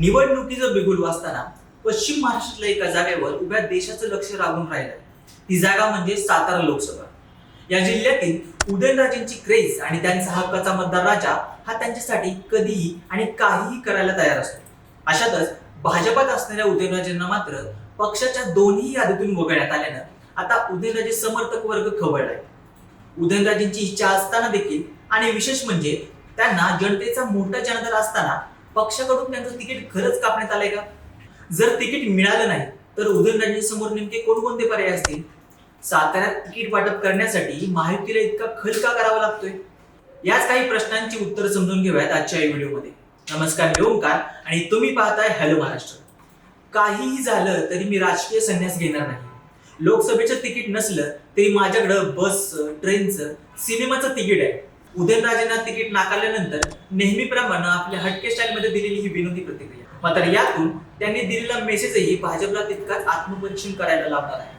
निवडणुकीचं बिगुल वाचताना पश्चिम महाराष्ट्रातल्या एका जागेवर उभ्या देशाचं लक्ष लागून राहिलं. ती जागा म्हणजे सातारा लोकसभा. या जिल्ह्यातील उदयनराजेंची क्रेज आणि त्यांचा हक्काचा मतदार राजा हा त्यांच्यासाठी कधीही आणि काहीही करायला तयार असतो. अशातच भाजपात असणाऱ्या उदयनराजेंना मात्र पक्षाच्या दोन्ही यादीतून वगळण्यात आल्यानं आता उदयनराजे समर्थक वर्ग खवळलाय. उदयनराजेंची इच्छा असताना देखील आणि विशेष म्हणजे त्यांना जनतेचा मोठा जनाधार असताना पक्षाकडून त्यांचं तिकीट खरंच कापण्यात आलंय का? जर तिकीट मिळालं नाही तर उदयनराजेंसमोर नेमके कोणकोणते पर्याय असतील? साताऱ्यात तिकीट वाटप करण्यासाठी महायुतीला इतका खल का करावा लागतोय? याच काही प्रश्नांची उत्तर समजून घेऊयात आजच्या या व्हिडिओमध्ये. नमस्कार मी ओंकार आणि तुम्ही पाहताय हॅलो महाराष्ट्र काहीही झालं तरी मी राजकीय संन्यास घेणार नाही. लोकसभेचं तिकीट नसलं तरी माझ्याकडं बसचं ट्रेनचं सिनेमाचं तिकीट आहे. उदयनराजेंना तिकीट नाकारल्यानंतर नेहमीप्रमाणे आपल्या हटके स्टाईलमध्ये दिलेली ही विनोदी प्रतिक्रिया. मात्र यातून त्यांनी दिलेला मेसेजही भाजपला तितकाच आत्मपरीक्षण करायला लावणार आहे.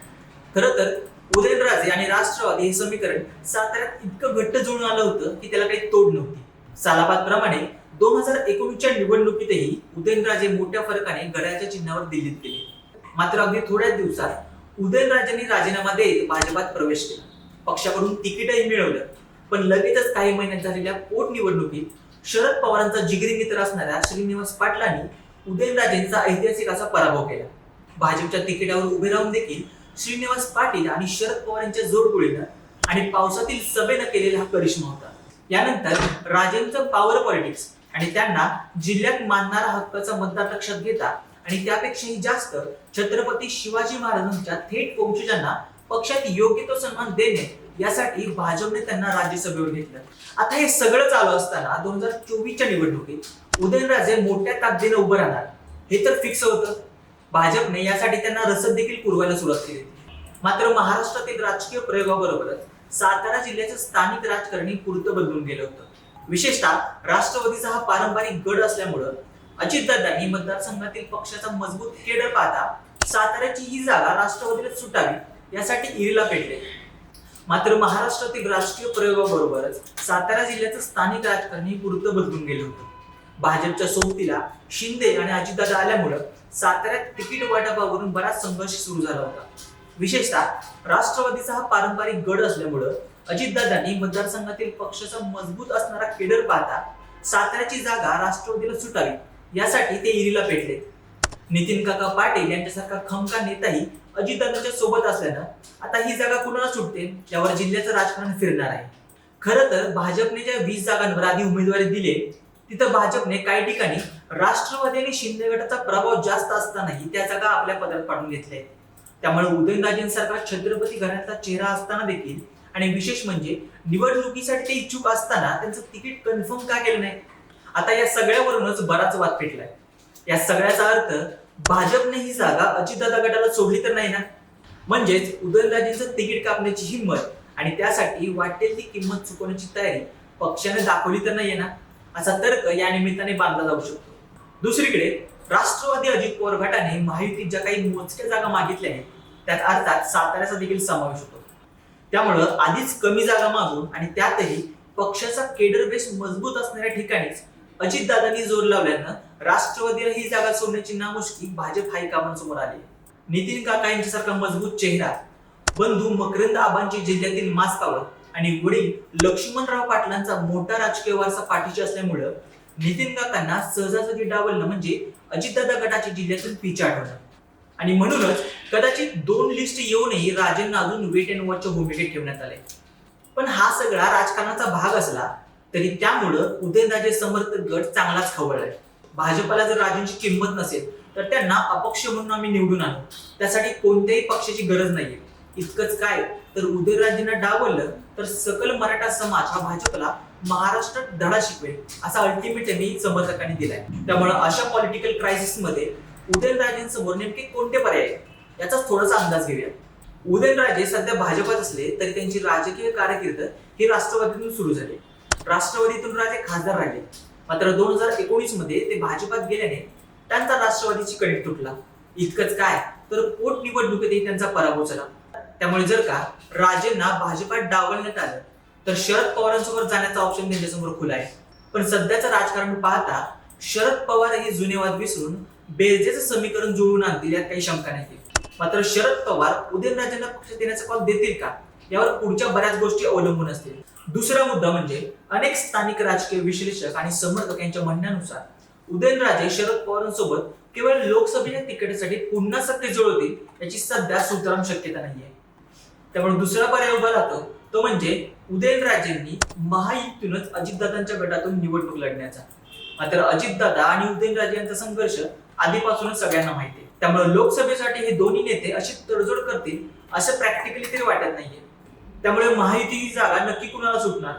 खरं तर उदयनराजे आणि राष्ट्रवादी हे समीकरण साताऱ्यात इतकं घट्ट जुळून आलं होतं की त्याला काही तोड नव्हती. सालाबाद प्रमाणे दोन हजार एकोणीसच्या निवडणुकीतही उदयनराजे मोठ्या फरकाने गड्याच्या चिन्हावर दिल्लीत गेले. मात्र अगदी थोड्याच दिवसात उदयनराजेंनी राजीनामा देत भाजपात प्रवेश केला. पक्षाकडून तिकीटही मिळवलं. पण लगेचच काही महिन्यात झालेल्या पोटनिवडणुकीत शरद पवारांचा जिगरी मित्र असणाऱ्या श्रीनिवास पाटलांनी उदयनराजेंचा ऐतिहासिक असा पराभव केला. भाजपच्या तिकिटावर उभे राहून देखील श्रीनिवास पाटील आणि शरद पवार यांच्या जोडगोळीनं आणि पावसातील सभेनं केलेला हा करिश्मा होता. यानंतर राजेंचं पॉवर पॉलिटिक्स आणि त्यांना जिल्ह्यात मानणारा हक्काचा मतदार लक्षात घेता आणि त्यापेक्षाही जास्त छत्रपती शिवाजी महाराजांच्या थेट वंशजांना पक्षात योग्य तो सन्मान देणे यासाठी भाजपने त्यांना राज्यसभेवर घेतलं. आता हे सगळं चालू असताना दोन हजार चोवीसच्या निवडणुकीत उदयनराजे मोठ्या ताकदीने उभं राहणार. हे तर फिक्स होतं. भाजपने यासाठी त्यांना रसद देखील पुरवायला सुरुवात केली मात्र महाराष्ट्रातील राजकीय प्रयोगाबरोबरच सातारा जिल्ह्याचं स्थानिक राजकारणी पुरतं बदलून गेलं होतं. विशेषतः राष्ट्रवादीचा हा पारंपरिक गड असल्यामुळं अजितदादांनी मतदारसंघातील पक्षाचा मजबूत केडर पाहता साताऱ्याची ही जागा राष्ट्रवादीला सुटावी यासाठी इरीला पेटले. मात्र महाराष्ट्रातील राष्ट्रीय प्रयोगाबरोबरच सातारा जिल्ह्याचं स्थानिक राजकारणी पुरतं बदलून गेलं होतं. भाजपच्या सोबतीला शिंदे आणि अजितदादा आल्यामुळं साताऱ्यात तिकीट वाटपावरून बराच संघर्ष सुरू झाला होता. विशेषतः राष्ट्रवादीचा हा पारंपरिक गड असल्यामुळं अजितदादांनी मतदारसंघातील पक्षाचा मजबूत असणारा केडर पाहता साताऱ्याची जागा राष्ट्रवादीला सुटावी यासाठी ते इरीला पेटले नितीन काका पाटील यांच्यासारखा खमका नेताही अजितदादांच्या सोबत असल्यानं आता ही जागा कुणाला सुटते? त्यावर जिल्ह्याचं राजकारण फिरणार आहे. खरं तर भाजपने ज्या वीस जागांवर आधी उमेदवारी दिले तिथं भाजपने काही ठिकाणी राष्ट्रवादी आणि शिंदे गटाचा प्रभाव जास्त असतानाही त्या जागा आपल्या पदरात पाडून घेतल्या. त्यामुळे उदयनराजेंसारखा छत्रपती घराण्याचा चेहरा असताना देखील आणि विशेष म्हणजे निवडणुकीसाठी ते इच्छुक असताना त्यांचं तिकीट कन्फर्म का केलं नाही? आता या सगळ्यावरूनच बराच वाद पेटलाय. या सगळ्याचा अर्थ भाजपने ही जागा अजितदादा गटाला सोडली तर नाही ना? म्हणजेच उदयनराजेंचं तिकीट कापण्याची हिंमत आणि त्यासाठी वाटेल ती किंमत चुकवण्याची तयारी पक्षाने दाखवली तर नाहीये ना? असा तर्क या निमित्ताने बांधला जाऊ शकतो. दुसरीकडे राष्ट्रवादी अजित पवार गटाने महायुतीत ज्या काही मोजक्या जागा मागितल्या आहेत त्यात अर्थात साताऱ्याचा देखील समावेश होतो. त्यामुळं आधीच कमी जागा मागून आणि त्यातही पक्षाचा केडर बेस मजबूत असणाऱ्या ठिकाणीच अजितदादांनी जोर लावल्यानं राष्ट्रवादीला ही जागा सोडण्याची नामुष्की भाजप हायकमांडसमोर आली. नितीन काका यांच्यासारखा मजबूत चेहरा बंधू मकरंद आबांची जिल्ह्यातील मास्कावर आणि वडील लक्ष्मणराव पाटलांचा मोठा राजकीय वारसा पाठीशी असल्यामुळं नितीन काकांना सहजासहजी डावलणं म्हणजे अजितदादा गटाची जिल्ह्यातून पिछाड होणं. आणि म्हणूनच कदाचित दोन लिस्ट येऊनही राजेंना अजून वेट अँड वॉचच्या भूमिकेत ठेवण्यात आले पण हा सगळा राजकारणाचा भाग असला तरी त्यामुळं उदयनराजे समर्थक गट चांगलाच खवळलाय. भाजपला जर राजेंची किंमत नसेल तर त्यांना अपक्ष म्हणून आम्ही निवडून आणू. त्यासाठी कोणत्याही पक्षाची गरज नाहीये. इतकंच काय तर उदयराजेंना डावललं तर सकल मराठा समाज हा भाजपला महाराष्ट्रात धडा शिकवेल असा अल्टिमेट त्यांनी समर्थकांनी दिलाय. त्यामुळे अशा पॉलिटिकल क्रायसिसमध्ये उदयनराजेंसमोर नेमके कोणते पर्याय आहेत? याचाच थोडासा अंदाज घेऊया. उदयनराजे सध्या भाजपात असले तरी त्यांची राजकीय कारकीर्द ही राष्ट्रवादीतून सुरू झाली. राष्ट्रवादीतून राजे खासदार राहिले. मात्र दोन हजार एकोणीसमध्ये ते भाजपात गेल्याने त्यांचा राष्ट्रवादीची कणीक तुटला. इतकंच काय तर पोटनिवडणुकीतही त्यांचा पराभव झाला. त्यामुळे जर का राजेंना भाजपात डावलण्यात आलं तर शरद पवारांसमोर जाण्याचा ऑप्शन त्यांच्यासमोर खुला आहे. पण सध्याचं राजकारण पाहता शरद पवार हे जुने वाद विसरून बेरजेचं समीकरण जुळवून आणतील यात काही शंका नाही. मात्र शरद पवार उदयनराजेंना पक्ष देण्याचा कॉल देतील का? यावर पुढच्या बऱ्याच गोष्टी अवलंबून असतील. दुसरा मुद्दा म्हणजे अनेक स्थानिक राजकीय विश्लेषक आणि समर्थक यांच्या म्हणण्यानुसार उदयनराजे शरद पवारांसोबत केवळ लोकसभेच्या तिकिटासाठी पुन्हा सत्य जुळवतील याची सध्या सुतराम शक्यता नाहीये. त्यामुळे दुसरा पर्याय उभा राहतो तो म्हणजे उदयनराजेंनी महायुतीतूनच अजितदादांच्या गटातून निवडणूक लढण्याचा. मात्र अजितदादा आणि उदयनराजे यांचा संघर्ष आधीपासूनच सगळ्यांना माहिती आहे. त्यामुळे लोकसभेसाठी हे दोन्ही नेते अशी तडजोड करतील असं प्रॅक्टिकली तरी वाटत नाहीये. त्यामुळे महायुतीची जागा नक्की कुणाला सुटणार?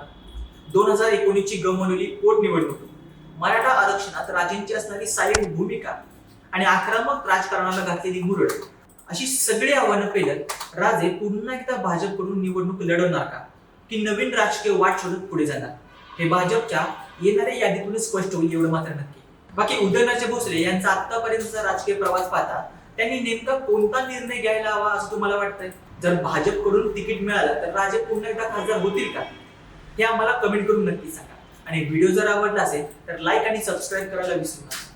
दोन हजार एकोणीसची गमवलेली पोटनिवडणूक मराठा आरक्षणात राजेंची असणारी सायलेंट भूमिका आणि आक्रमक राजकारणाला घातलेली मुरड. अशी सगळी आव्हानं पेलत राजे पुन्हा एकदा भाजपकडून निवडणूक लढवणार का? की नवीन राजकीय वाट शोधत पुढे जाणार? हे भाजपच्या येणाऱ्या यादीतूनच स्पष्ट होईल एवढं मात्र नक्की. बाकी उदयनराजे भोसले यांचा आतापर्यंतचा राजकीय प्रवास पाहता त्यांनी नेमका कोणता निर्णय घ्यायला हवा असं तुम्हाला वाटतंय? जर भाजपकडून तिकीट मिळालं तर राजे पुन्हा एकदा खासदार होतील का? हे आम्हाला कमेंट करून नक्की सांगा. आणि व्हिडिओ जर आवडला असेल तर लाईक आणि सबस्क्राईब करायला विसरू नका.